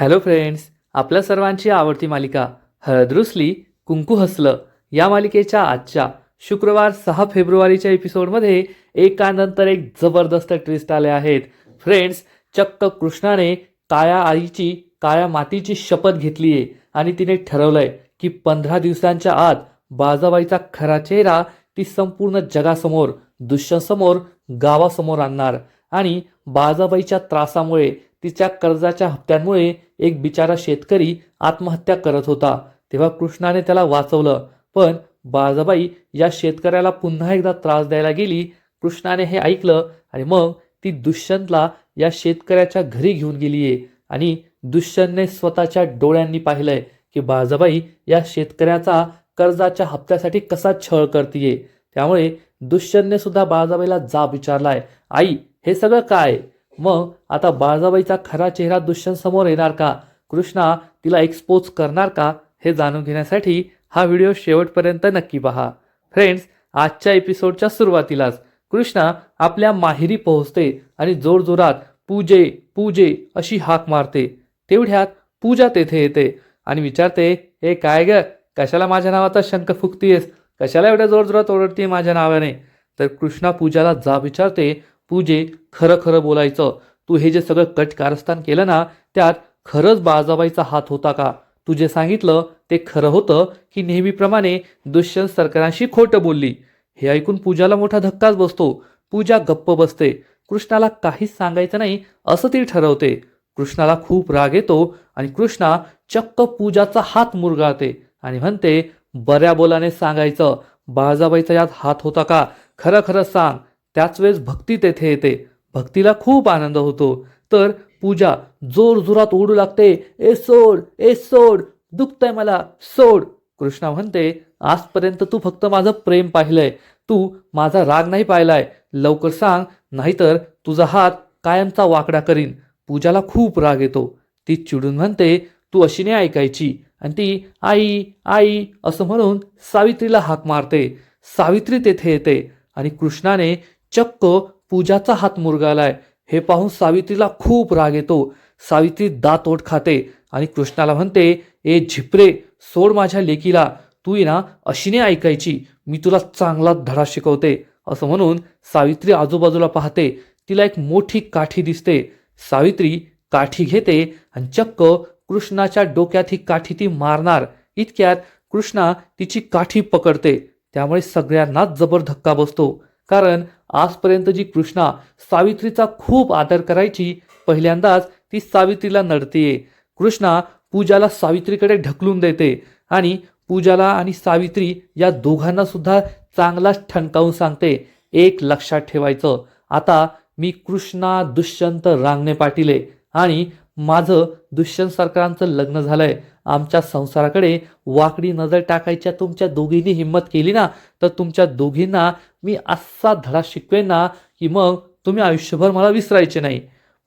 Hello friends आपल्या सर्वांची आवडती मालिका हळदरुसली कुंकू हसलं या मालिकेच्या आजच्या शुक्रवार सहा फेब्रुवारीच्या एपिसोडमध्ये एकानंतर एक जबरदस्त ट्विस्ट आले आहेत. फ्रेंड्स चक्क कृष्णाने काळ्या आईची काळ्या मातीची शपथ घेतली आहे आणि तिने ठरवलंय की पंधरा दिवसांच्या आत बाजाबाईचा खरा चेहरा ती संपूर्ण जगासमोर दुष्यसमोर गावासमोर आणणार आणि बाजाबाईच्या त्रासामुळे तिच्या कर्जाच्या हप्त्यांमुळे एक बिचारा शेतकरी आत्महत्या करत होता. तेव्हा कृष्णाने त्याला वाचवलं. पण बाजाबाई या शेतकऱ्याला पुन्हा एकदा त्रास द्यायला गेली. कृष्णाने हे ऐकलं आणि मग ती दुष्यंतला या शेतकऱ्याच्या घरी घेऊन गेली आहे आणि दुष्यंतने स्वतःच्या डोळ्यांनी पाहिलंय की बाजाबाई या शेतकऱ्याचा कर्जाच्या हप्त्यासाठी कसा छळ करतीये. त्यामुळे दुष्यंतने सुद्धा बाळजाबाईला जाब विचारलाय. आई हे सगळं काय? मग आता बाळजाबाईचा खरा चेहरा दुष्यंत समोर येणार का? कृष्णा तिला एक्सपोज करणार का? हे जाणून घेण्यासाठी हा व्हिडिओ शेवटपर्यंत नक्की पहा. फ्रेंड्स आजच्या एपिसोडच्या सुरुवातीलाच कृष्णा आपल्या माहेरी पोहोचते आणि जोरजोरात पूजे पूजे अशी हाक मारते. तेवढ्यात पूजा तेथे येते आणि विचारते हे काय ग? कशाला माझ्या नावाचा शंख फुकतीयस? कशाला एवढ्या जोरजोरात ओरडते माझ्या नावाने? तर कृष्णा पूजाला जा विचारते पूजे खरं खरं बोलायचं. तू हे जे सगळं कट कारस्थान केलं ना त्यात खरंच बाजाबाईचा हात होता का? तू जे सांगितलं ते खरं होतं की नेहमीप्रमाणे दुष्यंत सरकारांशी खोटं बोलली. हे ऐकून पूजाला मोठा धक्काच बसतो. पूजा गप्प बसते. कृष्णाला काहीच सांगायचं नाही असं ती ठरवते. कृष्णाला खूप राग येतो आणि कृष्णा चक्क पूजाचा हात मुरगाळते आणि म्हणते बऱ्या बोलाने सांगायचं. बाळजाबाईचा यात हात होता का? खरं खरं सांग. त्याच वेळेस भक्ती तेथे येते. भक्तीला खूप आनंद होतो. तर पूजा जोर जोरात ओढू लागते. ए सोड ए सोड दुखतंय मला सोड. कृष्णा म्हणते आजपर्यंत तू फक्त माझं प्रेम पाहिलंय. तू माझा राग नाही पाहिलाय. लवकर सांग नाहीतर तुझा हात कायमचा वाकडा करीन. पूजाला खूप राग येतो. ती चिडून म्हणते तू अशी नाही ऐकायची. आणि ती आई आई असं म्हणून सावित्रीला हाक मारते. सावित्री तेथे येते आणि कृष्णाने चक्क पूजाचा हात मुरगालाय. हे पाहून सावित्रीला खूप राग येतो. सावित्री दात ओठ खाते आणि कृष्णाला म्हणते ए झिपरे सोड माझ्या लेकीला. तू ना अशी नाही ऐकायची. मी तुला चांगला धडा शिकवते. असं म्हणून सावित्री आजूबाजूला पाहते. तिला एक मोठी काठी दिसते. सावित्री काठी घेते आणि चक्क कृष्णाच्या डोक्यात ही काठी ती मारणार. इतक्यात कृष्णा तिची काठी पकडते. त्यामुळे सगळ्यांनाच जबर धक्का बसतो. कारण आजपर्यंत जी कृष्णा सावित्रीचा खूप आदर करायची पहिल्यांदाच ती सावित्रीला नडतेय. कृष्णा पूजाला सावित्रीकडे ढकलून देते आणि पूजाला आणि सावित्री या दोघांना सुद्धा चांगलाच ठणकावून सांगते. एक लक्षात ठेवायचं आता मी कृष्णा दुष्यंत रांगणे पाटीले आणि माझं दुष्यंत सरकारांचं लग्न झालंय. आमच्या संसाराकडे वाकडी नजर टाकायच्या तुमच्या दोघींनी हिंमत केली ना तर तुमच्या दोघींना मी असा धडा शिकवेन ना की मग तुम्ही आयुष्यभर मला विसरायचे नाही.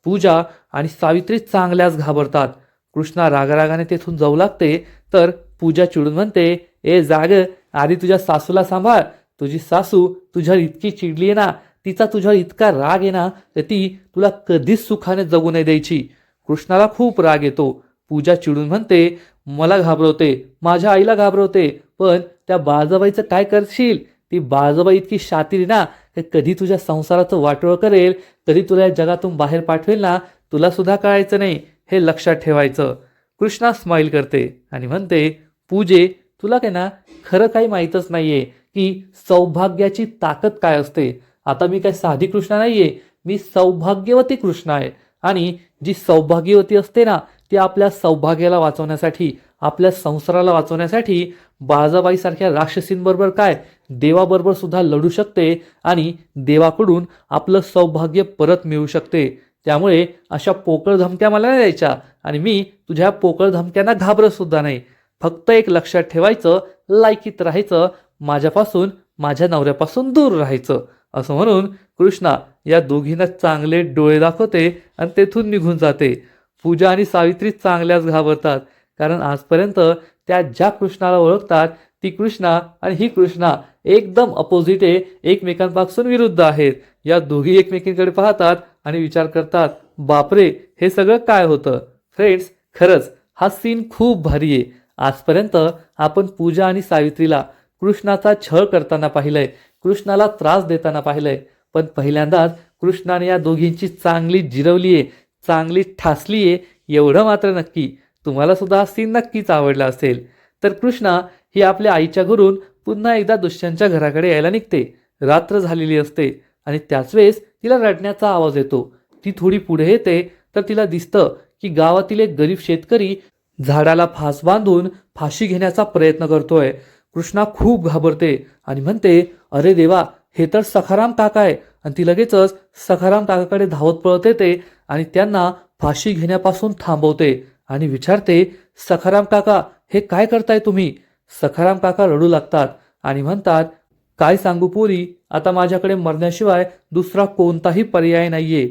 पूजा आणि सावित्री चांगल्याच घाबरतात. कृष्णा रागारागाने तेथून जाऊ लागते तर पूजा चिडून म्हणते ए जाग आधी तुझ्या सासूला सांभाळ. तुझी सासू तुझ्यावर इतकी चिडली आहे ना तिचा तुझ्यावर इतका राग आहे ना तर ती तुला कधीच सुखाने जगू नाही द्यायची. कृष्णाला खूप राग येतो. पूजा चिडून म्हणते मला घाबरवते माझ्या आईला घाबरवते पण त्या बाळजाबाईचं काय करशील? ती बाळजाबाई इतकी शातीर ना कधी तुझ्या संसाराचं वाटोळ करेल कधी तुला या जगातून बाहेर पाठवेल ना तुला सुद्धा कळायचं नाही हे लक्षात ठेवायचं. कृष्णा स्माईल करते आणि म्हणते पूजे तुला काय ना खरं काही माहीतच नाहीये की सौभाग्याची ताकद काय असते? आता मी काय साधी कृष्णा नाहीये मी सौभाग्यवती कृष्णा आहे आणि जी सौभाग्यवती असते ना ती आपल्या सौभाग्याला वाचवण्यासाठी आपल्या संसाराला वाचवण्यासाठी बाळजाबाईसारख्या राक्षसींबरोबर काय देवाबरोबर सुद्धा लढू शकते आणि देवाकडून आपलं सौभाग्य परत मिळू शकते. त्यामुळे अशा पोकळ धमक्या मला नाही द्यायच्या आणि मी तुझ्या पोकळ धमक्यांना घाबरत सुद्धा नाही. फक्त एक लक्षात ठेवायचं लायकीत राहायचं माझ्यापासून माझ्या नवऱ्यापासून दूर राहायचं. असं म्हणून कृष्णा या दोघींना चांगले डोळे दाखवते आणि तेथून निघून जाते. पूजा आणि सावित्री चांगल्याच घाबरतात कारण आजपर्यंत त्या ज्या कृष्णाला ओळखतात ती कृष्णा आणि ही कृष्णा एकदम अपोजिट आहे एकमेकांपासून विरुद्ध आहेत. या दोघी एकमेकींकडे पाहतात आणि विचार करतात बापरे हे सगळं काय होतं? फ्रेंड्स खरंच हा सीन खूप भारी आहे. आजपर्यंत आपण पूजा आणि सावित्रीला कृष्णाचा छळ करताना पाहिलंय. कृष्णाला त्रास देताना पाहिलंय. पण पहिल्यांदाच कृष्णाने या दोघींची चांगली जिरवली आहे चांगली ठासली आहे एवढं मात्र नक्की. तुम्हाला सुद्धा हा सीन नक्कीच आवडला असेल. तर कृष्णा ही आपल्या आईच्या घरून पुन्हा एकदा दुष्यंतच्या घराकडे यायला निघते. रात्र झालेली असते आणि त्याच वेळेस तिला रडण्याचा आवाज येतो. ती थोडी पुढे येते तर तिला दिसतं की गावातील एक गरीब शेतकरी झाडाला फास बांधून फाशी घेण्याचा प्रयत्न करतोय. कृष्णा खूप घाबरते आणि म्हणते अरे देवा हे तर सखाराम काका आहे. आणि ती लगेचच सखाराम काकाकडे धावत पळत येते आणि त्यांना फाशी घेण्यापासून थांबवते आणि विचारते सखाराम काका हे काय करताय तुम्ही? सखाराम काका रडू लागतात आणि म्हणतात काय सांगू पोरी आता माझ्याकडे मरण्याशिवाय दुसरा कोणताही पर्याय नाहीये.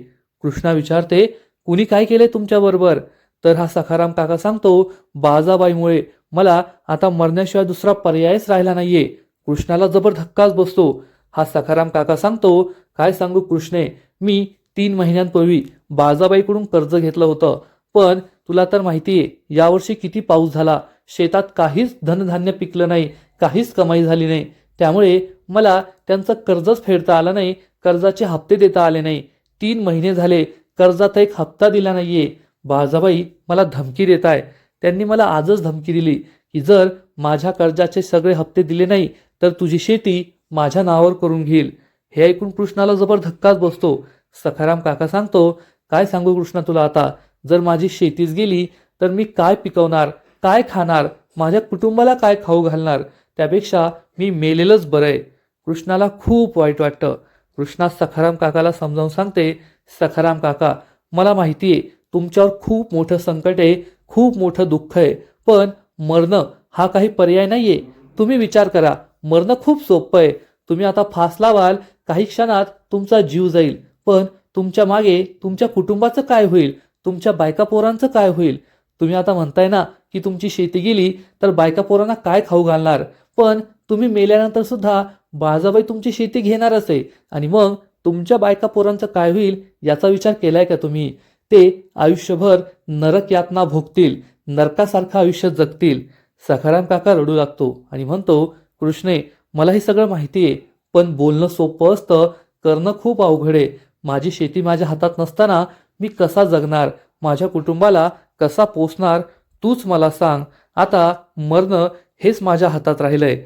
कृष्णा विचारते कुणी काय केले तुमच्याबरोबर? तर हा सखाराम काका सांगतो बाजाबाईमुळे मला आता मरण्याशिवाय दुसरा पर्यायच राहिला नाहीये. कृष्णाला जबर धक्काच बसतो. हा सखाराम काका सांगतो काय सांगू कृष्णे मी तीन महिन्यांपूर्वी बाजाबाईकडून कर्ज घेतलं होतं. पण तुला तर माहिती आहे यावर्षी किती पाऊस झाला. शेतात काहीच धनधान्य पिकलं नाही काहीच कमाई झाली नाही. त्यामुळे मला त्यांचं कर्जच फेडता आलं नाही कर्जाचे हप्ते देता आले नाही. तीन महिने झाले कर्जाचा एक हप्ता दिला नाहीये. बाजाबाई मला धमकी देत आहे त्यांनी मला आजच धमकी दिली की जर माझ्या कर्जाचे सगळे हप्ते दिले नाही तर तुझी शेती माझ्या नावावर करून घेईल. हे ऐकून कृष्णाला जबर धक्काच बसतो. सखाराम काका सांगतो काय सांगू कृष्णा तुला आता? जर माझी शेतीच गेली तर मी काय पिकवणार? काय खाणार? माझ्या कुटुंबाला काय खाऊ घालणार? त्यापेक्षा मी मेलेलंच बरं आहे. कृष्णाला खूप वाईट वाटतं. कृष्णा सखाराम काकाला समजावून सांगते सखाराम काका मला माहिती आहे तुमच्यावर खूप मोठं संकट आहे खूप मोठं दुःख आहे पण मरणं हा काही पर्याय नाहीये. तुम्ही विचार करा. मरणं खूप सोपं आहे. तुम्ही आता फास लावाल काही क्षणात तुमचा जीव जाईल. पण तुमच्या मागे तुमच्या कुटुंबाचं काय होईल? तुमच्या बायका पोरांचं काय होईल? तुम्ही आता म्हणताय ना की तुमची शेती गेली तर बायका पोरांना काय खाऊ घालणार? पण तुम्ही मेल्यानंतर सुद्धा बाजाबाई तुमची शेती घेणारच आहे. आणि मग तुमच्या बायका पोरांचं काय होईल याचा विचार केलाय का तुम्ही? ते आयुष्यभर नरक यातना भोगतील. नरकासारखं आयुष्य जगतील. सखाराम काका रडू लागतो आणि म्हणतो कृष्णे मला हे सगळं माहिती आहे पण बोलणं सोपं असतं करणं खूप अवघड आहे. माझी शेती माझ्या हातात नसताना मी कसा जगणार? माझ्या कुटुंबाला कसा पोसणार? तूच मला सांग. आता मरणं हेच माझ्या हातात राहिलंय.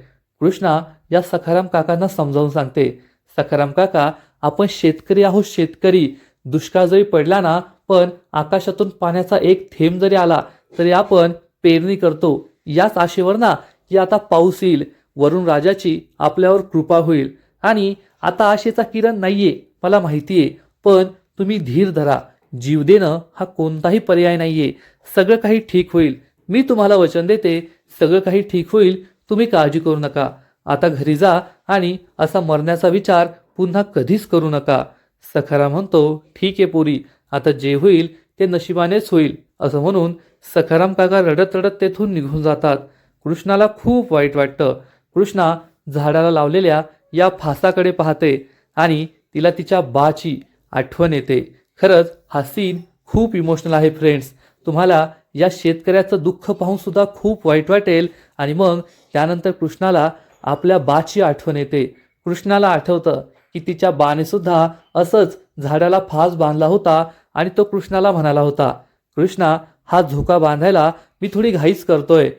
कृष्णा या सखाराम काकांना समजावून सांगते सखाराम काका आपण शेतकरी आहोत शेतकरी. दुष्काळ जरी पडला ना पण आकाशातून पाण्याचा एक थेंब जरी आला तरी आपण पेरणी करतो. याच आशेवर ना की आता पाऊस येईल. वरुण राजाची आपल्यावर कृपा होईल. आणि आता आशेचा किरण नाहीये मला माहितीये. पण तुम्ही धीर धरा. जीव देणं हा कोणताही पर्याय नाहीये. सगळं काही ठीक होईल. मी तुम्हाला वचन देते. सगळं काही ठीक होईल. तुम्ही काळजी करू नका. आता घरी जा आणि असा मरण्याचा विचार पुन्हा कधीच करू नका. सखारा म्हणतो ठीक आहे पोरी. आता जे होईल ते नशिबानेच होईल असं म्हणून सखाराम काका रडत रडत तेथून निघून जातात. कृष्णाला खूप वाईट वाटतं. कृष्णा झाडाला लावलेल्या या फासाकडे पाहते आणि तिला तिच्या बाची आठवण येते. खरंच हा सीन खूप इमोशनल आहे फ्रेंड्स तुम्हाला या शेतकऱ्याचं दुःख पाहून सुद्धा खूप वाईट वाटेल आणि मग त्यानंतर कृष्णाला आपल्या बाची आठवण येते. कृष्णाला आठवतं की तिच्या बाने सुद्धा असंच झाडाला फास बांधला होता आणि तो कृष्णाला म्हणाला होता कृष्णा हा झोका बांधायला मी थोडी घाईच करतोय.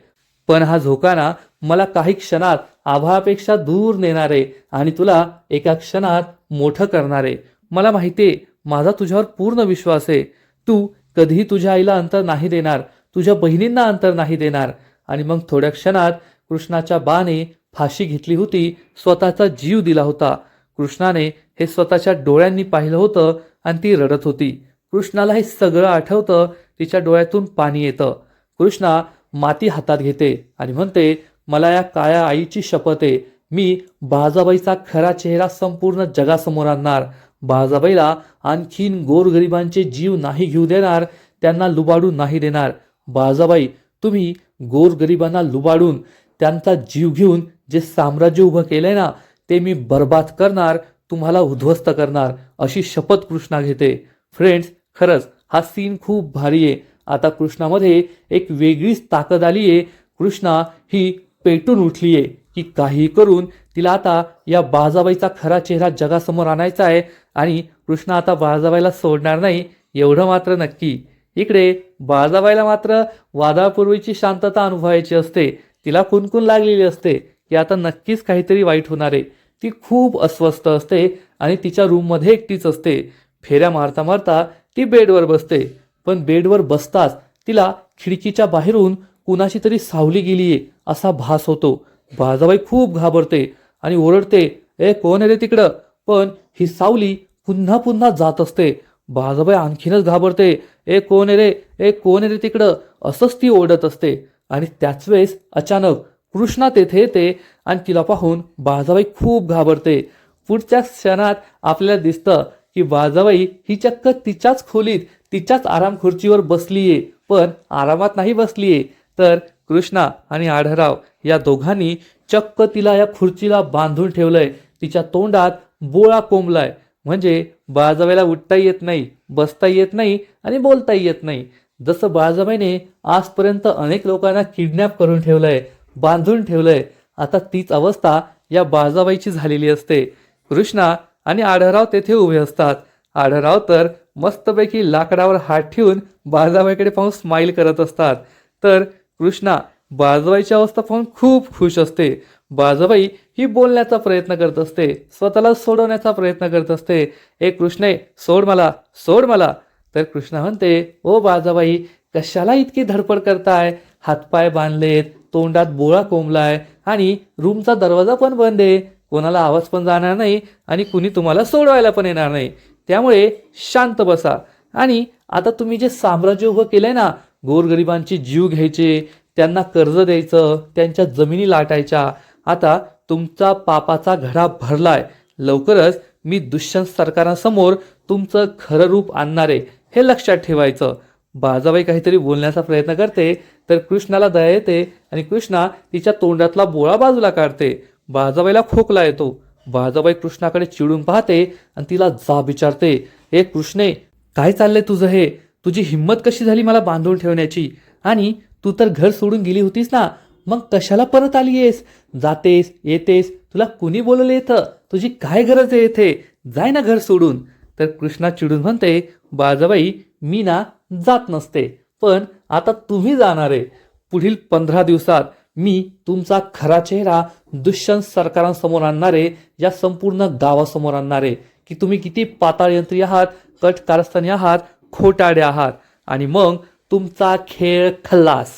पण हा झोका ना मला काही क्षणात आभाळापेक्षा दूर नेणार आहे आणि तुला एका क्षणात मोठं करणार. आहे मला माहितीये माझा तुझ्यावर पूर्ण विश्वास आहे. तू कधीही तुझ्या आईला अंतर नाही देणार तुझ्या बहिणींना अंतर नाही देणार. आणि मग थोड्या क्षणात कृष्णाच्या बाने फाशी घेतली होती स्वतःचा जीव दिला होता. कृष्णाने हे स्वतःच्या डोळ्यांनी पाहिलं होतं आणि ती रडत होती. कृष्णाला हे सगळं आठवतं तिच्या डोळ्यातून पाणी येतं. कृष्णा माती हातात घेते आणि म्हणते मला या काळ्या आईची शपथ आहे. मी बाजाबाईचा खरा चेहरा संपूर्ण जगासमोर आणणार. बाजाबाईला आणखीन गोरगरिबांचे जीव नाही घेऊ देणार त्यांना लुबाडून नाही देणार. बाजाबाई तुम्ही गोरगरिबांना लुबाडून त्यांचा जीव घेऊन जे साम्राज्य उभं केलंय ना ते मी बर्बाद करणार तुम्हाला उद्ध्वस्त करणार अशी शपथ कृष्णा घेते. फ्रेंड्स खरंच हा सीन खूप भारी आहे. आता कृष्णामध्ये एक वेगळीच ताकद आली आहे. कृष्णा ही पेटून उठली आहे की काही करून तिला आता या बाजाबाईचा खरा चेहरा जगासमोर आणायचा आहे आणि कृष्णा आता बाजाबाईला सोडणार नाही एवढं मात्र नक्की. इकडे बाजाबाईला मात्र वादळापूर्वीची शांतता अनुभवायची असते. तिला कुणकुण लागलेली असते की आता नक्कीच काहीतरी वाईट होणार आहे. ती खूप अस्वस्थ असते आणि तिच्या रूममध्ये एकटीच असते. फेऱ्या मारता मारता ती बेडवर बसते. पण बेडवर बसताच तिला खिडकीच्या बाहेरून कुणाशी तरी सावली गेलीये असा भास होतो. बाजाबाई खूप घाबरते आणि ओरडते ए कोण आहे रे तिकडं? पण ही सावली पुन्हा पुन्हा जात असते. बाजाबाई आणखीनच घाबरते ए कोण आहे रे? ए कोण आहे रे तिकडं? असंच ती ओरडत असते. आणि त्याच वेळेस अचानक कृष्णा तेथे येते आणि तिला पाहून बाजाबाई खूप घाबरते. पुढच्या क्षणात आपल्याला दिसतं की बाजाबाई ही चक्क तिच्याच खोलीत तिच्याच आराम खुर्चीवर बसलीये. पण आरामात नाही बसलीये. तर कृष्णा आणि आढराव या दोघांनी चक्क तिला या खुर्चीला बांधून ठेवलंय. तिच्या तोंडात बोळा कोंबलाय. म्हणजे बाळजाबाईला उठता येत नाही बसता येत नाही आणि बोलता येत नाही. जसं बाळजाबाईने आजपर्यंत अनेक लोकांना किडनॅप करून ठेवलंय बांधून ठेवलंय. आता तीच अवस्था या बाळजाबाईची झालेली असते. कृष्णा आणि आढळराव तेथे उभे असतात. आढळराव तर मस्तपैकी लाकडावर हात ठेवून बाजाबाईकडे पाहून स्माईल करत असतात. तर कृष्णा बाजाबाईची अवस्था पाहून खूप खुश असते. बाजाबाई ही बोलण्याचा प्रयत्न करत असते. स्वतःला सोडवण्याचा प्रयत्न करत असते. ए कृष्णे सोड मला सोड मला. तर कृष्णा म्हणते ओ बाजाबाई कशाला इतकी धडपड करताय? हातपाय बांधलेत तोंडात बोळा कोंबलाय आणि रूमचा दरवाजा पण बंद आहे. कोणाला आवाज पण जाणार नाही आणि कुणी तुम्हाला सोडवायला पण येणार नाही. त्यामुळे शांत बसा. आणि आता तुम्ही जे साम्राज्य उभं केलंय ना गोरगरिबांचे जीव घ्यायचे त्यांना कर्ज द्यायचं त्यांच्या जमिनी लाटायच्या आता तुमचा पापाचा घडा भरलाय. लवकरच मी दुष्यंत सरकारांसमोर तुमचं खरं रूप आणणार आहे हे लक्षात ठेवायचं. बाजाबाई काहीतरी बोलण्याचा प्रयत्न करते तर कृष्णाला दया येते आणि कृष्णा तिच्या तोंडातला बोळा बाजूला काढते. बाजाबाईला खोकला येतो. बाजाबाई कृष्णाकडे चिडून पाहते आणि तिला जा विचारते ए कृष्णे काय चाललंय तुझं हे? तुझी हिंमत कशी झाली मला बांधून ठेवण्याची? आणि तू तर घर सोडून गेली होतीस ना? मग कशाला परत आली आहेस? जातेस येतेस तुला कुणी बोलवलं येतं तुझी काय गरज आहे येथे जाय ना घर सोडून. तर कृष्णा चिडून म्हणते बाजाबाई मी ना जात नसते पण आता तुम्ही जाणार आहे. पुढील पंधरा दिवसात मी तुमचा खरा चेहरा दुष्यंत सरकारांसमोर आणणार आहे या संपूर्ण गावासमोर आणणार आहे की तुम्ही किती पाताळयंत्री आहात कट कारस्थानी आहात खोटाडे आहात. आणि मग तुमचा खेळ खल्लास.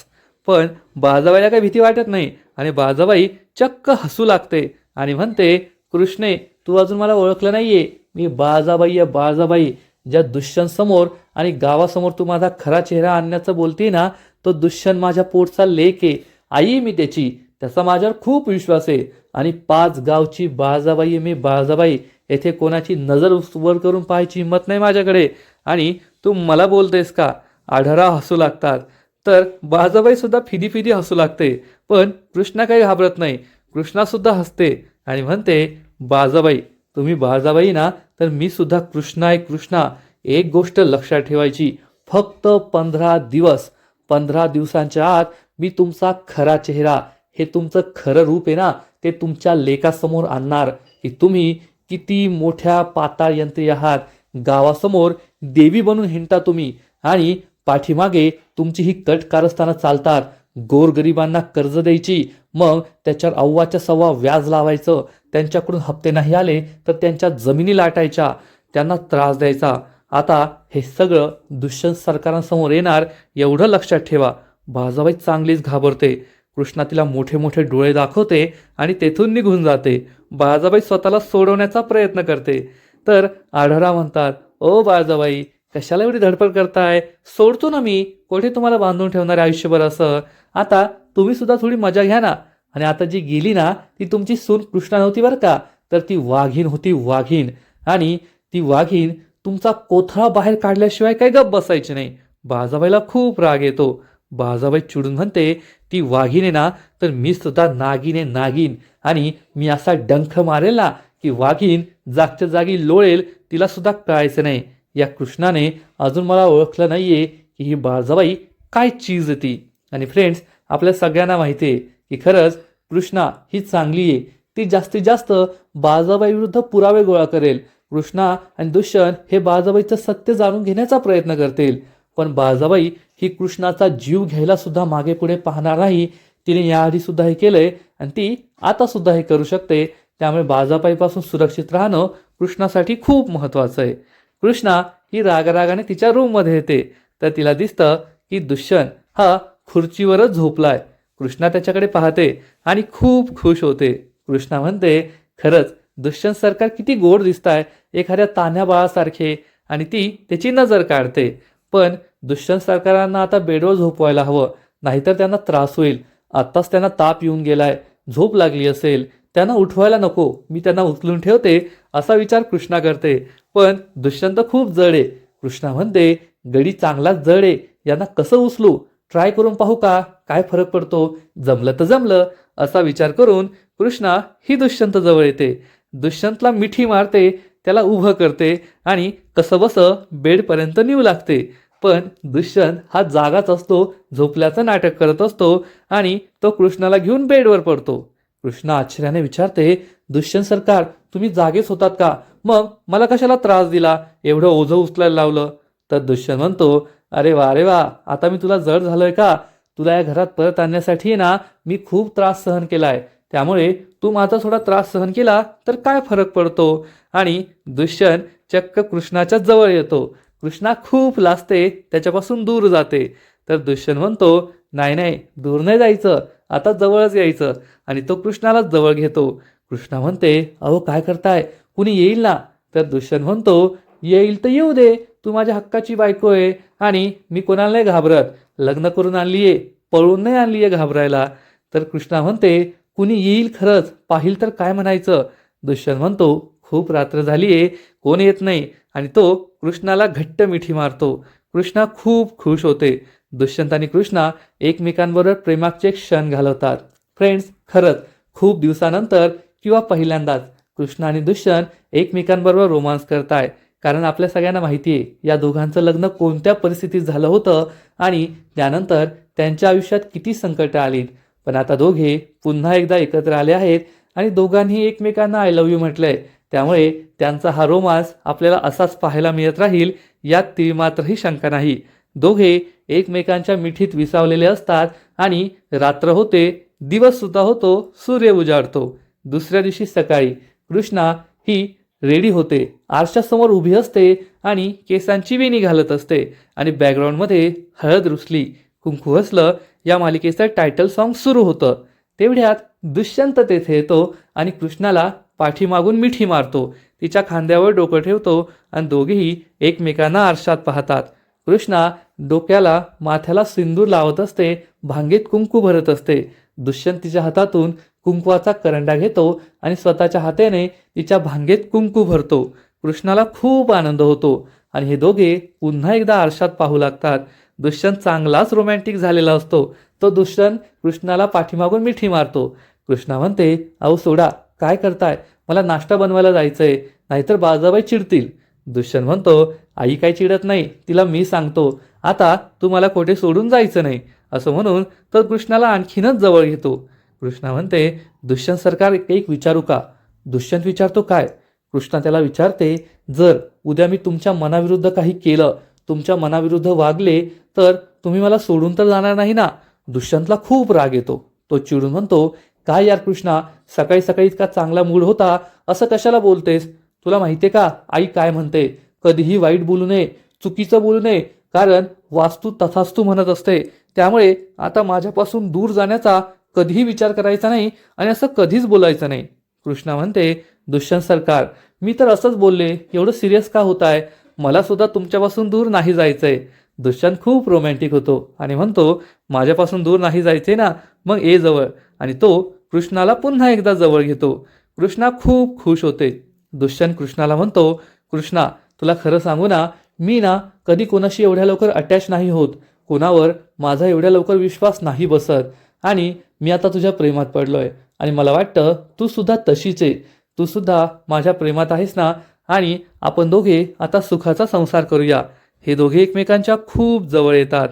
पण बाजाबाईला काही भीती वाटत नाही. आणि बाजाबाई चक्क हसू लागते आणि म्हणते कृष्णे तू अजून मला ओळखलं नाहीये. मी बाजाबाई आहे बाजाबाई ज्या दुष्यंत समोर आणि गावासमोर तू माझा खरा चेहरा आणण्याचं बोलते ना तो दुष्यंत माझ्या पोटचा लेक आहे. आई मी त्याची त्याचा माझ्यावर खूप विश्वास आहे. आणि पाच गावची बाळजाबाई मी बाळजाबाई येथे कोणाची नजर वर करून पाहायची हिंमत नाही माझ्याकडे. आणि तू मला बोलतेस का? आढळा हसू लागतात. तर बाळजाबाईसुद्धा फिदी फिदी हसू लागते. पण कृष्णा काही घाबरत नाही. कृष्णासुद्धा हसते आणि म्हणते बाळजाबाई तुम्ही बाळजाबाई ना तर मी सुद्धा कृष्णा आहे कृष्णा. एक गोष्ट लक्षात ठेवायची. फक्त पंधरा दिवस पंधरा दिवसांच्या आत मी तुमचा खरा चेहरा हे तुमचं खरं रूप आहे ना ते तुमच्या लेखासमोर आणणार. की तुम्ही किती मोठ्या पाताळ यंत्री आहात. गावासमोर देवी बनून हिंडता तुम्ही. आणि पाठीमागे तुमची ही कट कारस्थानं चालतात. गोरगरिबांना कर्ज द्यायची. मग त्याच्यावर अव्वाच्या सव्वा व्याज लावायचं. त्यांच्याकडून हप्ते नाही आले तर त्यांच्या जमिनी लाटायच्या. त्यांना त्रास द्यायचा. आता हे सगळं दुष्यंत सरकारांसमोर येणार. एवढं लक्षात ठेवा. बाजाबाई चांगलीच घाबरते. कृष्णा तिला मोठे मोठे डोळे दाखवते आणि तेथून निघून जाते. बाजाबाई स्वतःला सोडवण्याचा प्रयत्न करते. तर आढळा म्हणतात ओ बाळजाबाई कशाला एवढी धडपड करताय? सोडतो ना मी. कोठे तुम्हाला बांधून ठेवणार आयुष्यभर असं? आता तुम्ही सुद्धा थोडी मजा घ्या ना. आणि आता जी गेली ना ती तुमची सून कृष्णा नव्हती बरं का? तर ती वाघीण होती वाघीण. आणि ती वाघीण तुमचा कोथळा बाहेर काढल्याशिवाय काही गप बसायची नाही. बाजाबाईला खूप राग येतो. बाजाबाई चिडून म्हणते ती वाघिने ना तर मी सुद्धा नागिने नागिन. आणि मी असा डंख मारेल ना की वाघीण जागच्या जागी लोळेल तिला सुद्धा कळायचं नाही. या कृष्णाने अजून मला ओळखलं नाही आहे की ही बाळजाबाई काय चीज ती. आणि फ्रेंड्स आपल्या सगळ्यांना माहिती आहे की खरंच कृष्णा ही चांगली आहे. ती जास्तीत जास्त बाळजाबाई विरुद्ध पुरावे गोळा करेल. कृष्णा आणि दुष्यंत हे बाळजाबाईचं सत्य जाणून घेण्याचा प्रयत्न करतील. पण बाळजाबाई ही कृष्णाचा जीव घ्यायला सुद्धा मागे पुढे पाहणार नाही. तिने याआधी सुद्धा हे केलंय आणि ती आता सुद्धा हे करू शकते. त्यामुळे बाजापाईपासून सुरक्षित राहणं कृष्णासाठी खूप महत्वाचं आहे. कृष्णा ही रागरागाने तिच्या रूममध्ये येते. तर तिला दिसतं की दुष्यंत हा खुर्चीवरच झोपलाय. कृष्णा त्याच्याकडे पाहते आणि खूप खुश होते. कृष्णा म्हणते खरंच दुष्यंत सरकार किती गोड दिसताय. एखाद्या तान्ह्या बाळासारखे आणि ती त्याची नजर काढते. पण दुष्यंत सरकारांना आता बेडवर झोपवायला हवं नाहीतर त्यांना त्रास होईल. आत्ताच त्यांना ताप येऊन गेलाय झोप लागली असेल. त्यांना उठवायला नको मी त्यांना उचलून ठेवते असा विचार कृष्णा करते. पण दुष्यंत खूप जड आहे. कृष्णा म्हणते गडी चांगलाच जड आहे यांना कसं उचलू? ट्राय करून पाहू का? काय फरक पडतो? जमलं तर जमलं असा विचार करून कृष्णा ही दुष्यंत जवळ येते. दुष्यंतला मिठी मारते त्याला उभं करते आणि कसं बसं बेडपर्यंत नेऊ लागते. पण दुष्यंत हा जागाच असतो झोपल्याचं नाटक करत असतो आणि तो कृष्णाला घेऊन बेडवर पडतो. कृष्णा आश्चर्याने विचारते दुष्यंत सरकार तुम्ही जागेच होतात का? मग मला कशाला त्रास दिला? एवढं ओझं उचलायला लावलं. तर दुष्यंत म्हणतो अरे वा अरे वा आता मी तुला जड झालोय का? तुला या घरात परत आणण्यासाठी ना मी खूप त्रास सहन केलाय. त्यामुळे तू माझा थोडा त्रास सहन केला तर काय फरक पडतो? आणि दुष्यंत चक्क कृष्णाच्या जवळ येतो. कृष्णा खूप लाजते त्याच्यापासून दूर जाते. तर दुष्यंत म्हणतो नाही नाही दूर नाही जायचं आता जवळच यायचं. आणि तो कृष्णालाच जवळ घेतो. कृष्णा म्हणते अहो काय करताय? कुणी येईल ना? तर दुष्यंत म्हणतो येईल तर येऊ दे तू माझ्या हक्काची बायको आहे आणि मी कोणाला नाही घाबरत. लग्न करून आणलीये पळून नाही आणली आहे घाबरायला. तर कृष्णा म्हणते कुणी येईल खरंच? पाहिल तर काय म्हणायचं? दुष्यंत म्हणतो खूप रात्र झालीये कोण येत नाही. आणि तो कृष्णाला घट्ट मिठी मारतो. कृष्णा खूप खुश होते. दुष्यंत आणि कृष्णा एकमेकांबरोबर प्रेमाचे क्षण घालवतात. फ्रेंड्स खरंच खूप दिवसानंतर किंवा पहिल्यांदाच कृष्णा आणि दुष्यंत एकमेकांबरोबर रोमांस करताय. कारण आपल्या सगळ्यांना माहिती आहे या दोघांचं लग्न कोणत्या परिस्थितीत झालं होतं आणि त्यानंतर त्यांच्या आयुष्यात किती संकट आलीत. पण आता दोघे पुन्हा एकदा एकत्र आले आहेत आणि दोघांनी एकमेकांना आय लव्ह यू म्हटलंय. त्यामुळे त्यांचा हा रोमांस आपल्याला असाच पाहायला मिळत राहील यात ती मात्रही शंका नाही. दोघे एकमेकांच्या मिठीत विसावलेले असतात आणि रात्र होते दिवससुद्धा होतो सूर्य उजाडतो. दुसऱ्या दिवशी सकाळी कृष्णा ही रेडी होते. आरशासमोर उभी असते आणि केसांची वेणी घालत असते आणि बॅकग्राऊंडमध्ये हळद रुसली. कुंकू हसलं या मालिकेचं टायटल सॉन्ग सुरू होतं. तेवढ्यात दुष्यंत तेथे येतो आणि कृष्णाला पाठीमागून मिठी मारतो. तिच्या खांद्यावर डोकं ठेवतो आणि दोघेही एकमेकांना आरशात पाहतात. कृष्णा डोक्याला माथ्याला सिंदूर लावत असते भांगेत कुंकू भरत असते. दुष्यंत तिच्या हातातून कुंकवाचा करंडा घेतो आणि स्वतःच्या हाताने तिच्या भांगेत कुंकू भरतो. कृष्णाला खूप आनंद होतो आणि हे दोघे पुन्हा एकदा आरशात पाहू लागतात. दुष्यंत चांगलाच रोमॅन्टिक झालेला असतो. तो दुष्यंत कृष्णाला पाठीमागून मिठी मारतो. कृष्णा म्हणते अहो सोडा. काय करताय? मला नाश्ता बनवायला जायचं आहे नाहीतर बाजाबाई चिडतील. दुष्यंत म्हणतो आई काय चिडत नाही. तिला मी सांगतो. आता तू मला कोठे सोडून जायचं नाही. असं म्हणून तर कृष्णाला आणखीनच जवळ घेतो. कृष्णा म्हणते दुष्यंत सरकार एक विचारू का? दुष्यंत विचारतो काय? कृष्णा त्याला विचारते जर उद्या मी तुमच्या मनाविरुद्ध काही केलं तुमच्या मनाविरुद्ध वागले तर तुम्ही मला सोडून तर जाणार नाही ना? दुष्यंतला खूप राग येतो. तो चिडून म्हणतो काय यार कृष्णा? सकाळी सकाळी इतका चांगला मूड होता असं कशाला बोलतेस? तुला माहितीये का? आई काय म्हणते? कधीही वाईट बोलू नये चुकीचं बोलू नये कारण वास्तू तथास्तू म्हणत असते. त्यामुळे आता माझ्यापासून दूर जाण्याचा कधीही विचार करायचा नाही आणि असं कधीच बोलायचं नाही. कृष्णा म्हणते दुष्यंत सरकार मी तर असंच बोलले एवढं सिरियस का होत आहे मला सुद्धा तुमच्यापासून दूर नाही जायचंय. दुष्यंत खूप रोमॅन्टिक होतो आणि म्हणतो माझ्यापासून दूर नाही जायचे ना मग ए जवळ. आणि तो कृष्णाला पुन्हा एकदा जवळ घेतो. कृष्णा खूप खुश होते. दुष्यंत कृष्णाला म्हणतो कृष्णा तुला खरं सांगू ना मी ना कधी कोणाशी एवढ्या लवकर अटॅच नाही होत. कोणावर माझा एवढ्या लवकर विश्वास नाही बसत. आणि मी आता तुझ्या प्रेमात पडलोय. आणि मला वाटतं तू सुद्धा तशीच आहे. तू सुद्धा माझ्या प्रेमात आहेस ना? आणि आपण दोघे आता सुखाचा संसार करूया. हे दोघे एकमेकांच्या खूप जवळ येतात.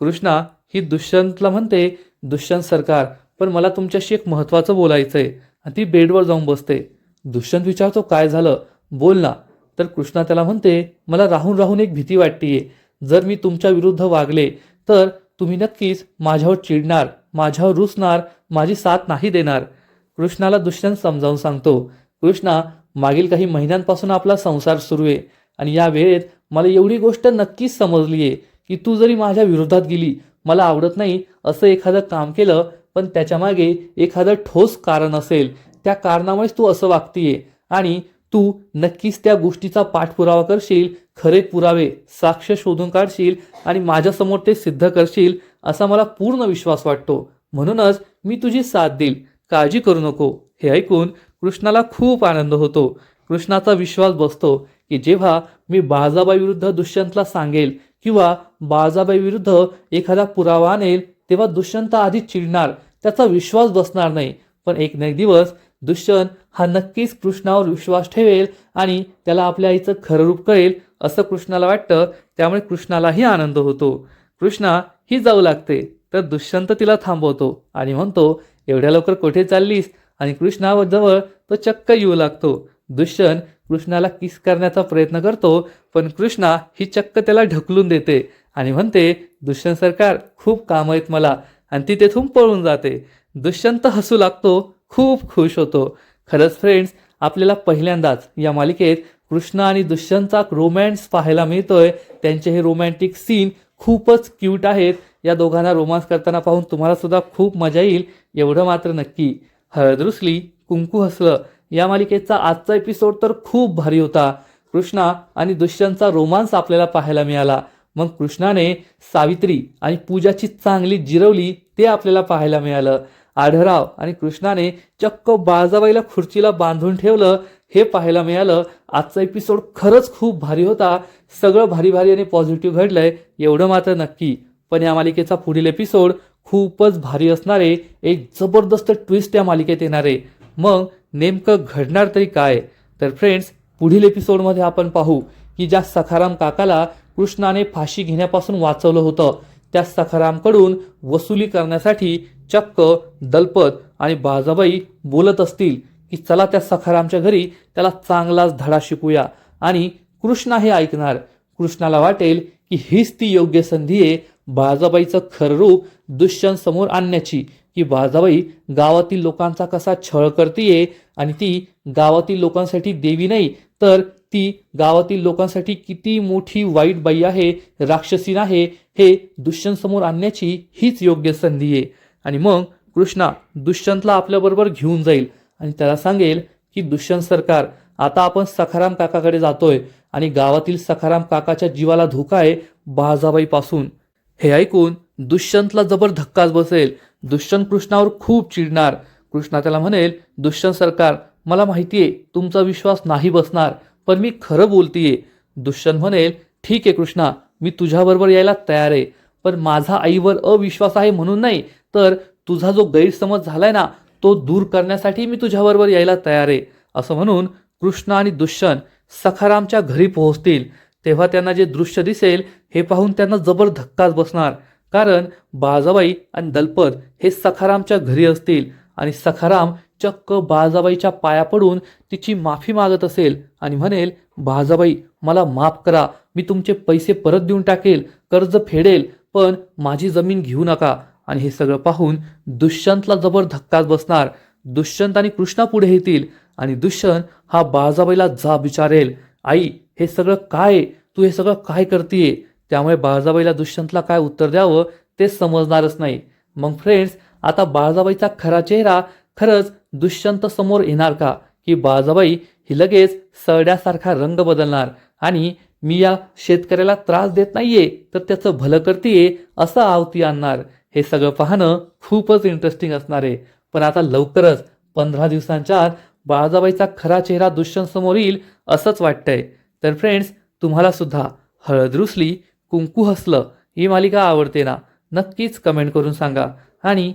कृष्णा ही दुष्यंतला म्हणते दुष्यंत सरकार पण मला तुमच्याशी एक महत्त्वाचं बोलायचं आहे आणि ती बेडवर जाऊन बसते. दुष्यंत विचारतो काय झालं? बोल ना. तर कृष्णा त्याला म्हणते मला राहून राहून एक भीती वाटतीये. जर मी तुमच्या विरुद्ध वागले तर तुम्ही नक्कीच माझ्यावर चिडणार माझ्यावर रुसणार माझी साथ नाही देणार. कृष्णाला दुष्यंत समजावून सांगतो कृष्णा मागील काही महिन्यांपासून आपला संसार सुरू आहे आणि या वेळेत मला एवढी गोष्ट नक्कीच समजली आहे की तू जरी माझ्या विरोधात गेली मला आवडत नाही असं एखादं काम केलं पण त्याच्यामागे एखादं ठोस कारण असेल त्या कारणामुळेच तू असं वागतीये. आणि तू नक्कीच त्या गोष्टीचा पाठपुरावा करशील खरे पुरावे साक्ष शोधून काढशील आणि माझ्यासमोर ते सिद्ध करशील असा मला पूर्ण विश्वास वाटतो. म्हणूनच मी तुझी साथ देईल. काळजी करू नको. हे ऐकून कृष्णाला खूप आनंद होतो. कृष्णाचा विश्वास बसतो की जेव्हा मी बाळजाबाई विरुद्ध दुष्यंतला सांगेल किंवा बाळजाबाई विरुद्ध एखादा पुरावा आणेल तेव्हा दुष्यंत आधी चिडणार त्याचा विश्वास बसणार नाही. पण एक ना एक दिवस दुष्यंत हा नक्कीच कृष्णावर विश्वास ठेवेल आणि त्याला आपल्या आईचं खरं रूप कळेल असं कृष्णाला वाटतं. त्यामुळे कृष्णालाही आनंद होतो. कृष्णा ही जाऊ लागते तर दुष्यंत तिला थांबवतो आणि म्हणतो एवढ्या लवकर कुठे चाललीस? आणि कृष्णावर जवळ तो चक्क येऊ लागतो. दुष्यंत कृष्णाला किस करण्याचा प्रयत्न करतो पण कृष्णा ही चक्क त्याला ढकलून देते. आणि म्हणते दुष्यंत सरकार खूप काम आहेत मला आणि ती तेथून पळून जाते. दुष्यंत हसू लागतो खूप खुश होतो. खरंच फ्रेंड्स आपल्याला पहिल्यांदाच या मालिकेत कृष्ण आणि दुष्यंतचा रोमॅन्स पाहायला मिळतोय. त्यांचे हे रोमॅन्टिक सीन खूपच क्यूट आहेत. या दोघांना रोमांस करताना पाहून तुम्हाला सुद्धा खूप मजा येईल. एवढं मात्र नक्की. हळद रुसली कुंकू हसलं. या मालिकेचा आजचा एपिसोड तर खूप भारी होता. कृष्णा आणि दुष्यंतचा रोमांस आपल्याला पाहायला मिळाला. मग कृष्णाने सावित्री आणि पूजाची चांगली जिरवली ते आपल्याला पाहायला मिळालं. आढराव आणि कृष्णाने चक्क बाळजाबाईला खुर्चीला बांधून ठेवलं. हे पाहायला मिळालं आजचा एपिसोड खरंच खूप भारी होता. सगळं भारी भारी आणि पॉझिटिव्ह घडलंय एवढं मात्र नक्की. पण या मालिकेचा पुढील एपिसोड खूपच भारी असणारे एक जबरदस्त ट्विस्ट या मालिकेत येणारे. मग नेमकं घडणार तरी काय? तर फ्रेंड्स पुढील एपिसोडमध्ये आपण पाहू की ज्या सखाराम काकाला कृष्णाने फाशी घेण्यापासून वाचवलं होतं. त्या सखारामकडून वसुली करण्यासाठी चक्क दलपत आणि बाजाबाई बोलत असतील की चला त्या सखारामच्या घरी त्याला चांगलाच धडा शिकूया आणि कृष्णा हे ऐकणार. कृष्णाला वाटेल की हीच ती योग्य संधी आहे बाजाबाईचं खरं रूप दुष्यंत समोर आणण्याची की बाजाबाई गावातील लोकांचा कसा छळ करतीये आणि ती गावातील लोकांसाठी देवी नाही तर ती गावातील लोकांसाठी किती मोठी वाईट बाई आहे राक्षसीन आहे हे दुष्यंत समोर आणण्याची हीच योग्य संधी आहे. आणि मग कृष्णा दुष्यंतला आपल्याबरोबर घेऊन जाईल आणि त्याला सांगेल की दुष्यंत सरकार आता आपण सखाराम काकाकडे जातोय आणि गावातील सखाराम काकाच्या जीवाला धोका आहे बाजाबाईपासून हे ऐकून दुष्यंतला जबर धक्काच बसेल. दुष्यंत कृष्णावर खूप चिडणार. कृष्णा त्याला म्हणेल दुष्यंत सरकार मला माहिती आहे तुमचा विश्वास नाही बसणार. पण मी खरं बोलतीये. दुष्यंत म्हणेल ठीक आहे कृष्णा मी तुझ्याबरोबर यायला तयार आहे. पण माझा आईवर अविश्वास आहे म्हणून नाही तर तुझा जो गैरसमज झालाय ना तो दूर करण्यासाठी मी तुझ्याबरोबर यायला तयार आहे. असं म्हणून कृष्ण आणि दुष्यंत सखारामच्या घरी पोहोचतील. तेव्हा त्यांना जे दृश्य दिसेल हे पाहून त्यांना जबर धक्काच बसणार. कारण बाजाबाई आणि दलपत हे सखारामच्या घरी असतील आणि सखाराम चक्क बाळजाबाईच्या पाया पडून तिची माफी मागत असेल आणि म्हणेल बाळजाबाई मला माफ करा. मी तुमचे पैसे परत देऊन टाकेल कर्ज फेडेल पण माझी जमीन घेऊ नका. आणि हे सगळं पाहून दुष्यंतला जबर धक्काच बसणार. दुष्यंत आणि कृष्णा पुढे येतील आणि दुष्यंत हा बाळजाबाईला जा विचारेल आई हे सगळं काय? तू हे सगळं काय करतेय? त्यामुळे बाळजाबाईला दुष्यंतला काय उत्तर द्यावं ते समजणारच नाही. मग फ्रेंड्स आता बाळजाबाईचा खरा चेहरा खरंच दुष्यंत समोर येणार का? की बाजाबाई ही लगेच सरड्यासारखा रंग बदलणार आणि मी या शेतकऱ्याला त्रास देत नाहीये तर त्याचं भलं करतेय असं आवती आणणार. हे सगळं पाहणं खूपच इंटरेस्टिंग असणार आहे. पण आता लवकरच पंधरा दिवसांच्या आत बाळाजाबाईचा खरा चेहरा दुष्यंत समोर येईल असंच वाटतंय. तर फ्रेंड्स तुम्हाला सुद्धा हळद रुसली कुंकू हसलं ही मालिका आवडते ना? नक्कीच कमेंट करून सांगा. आणि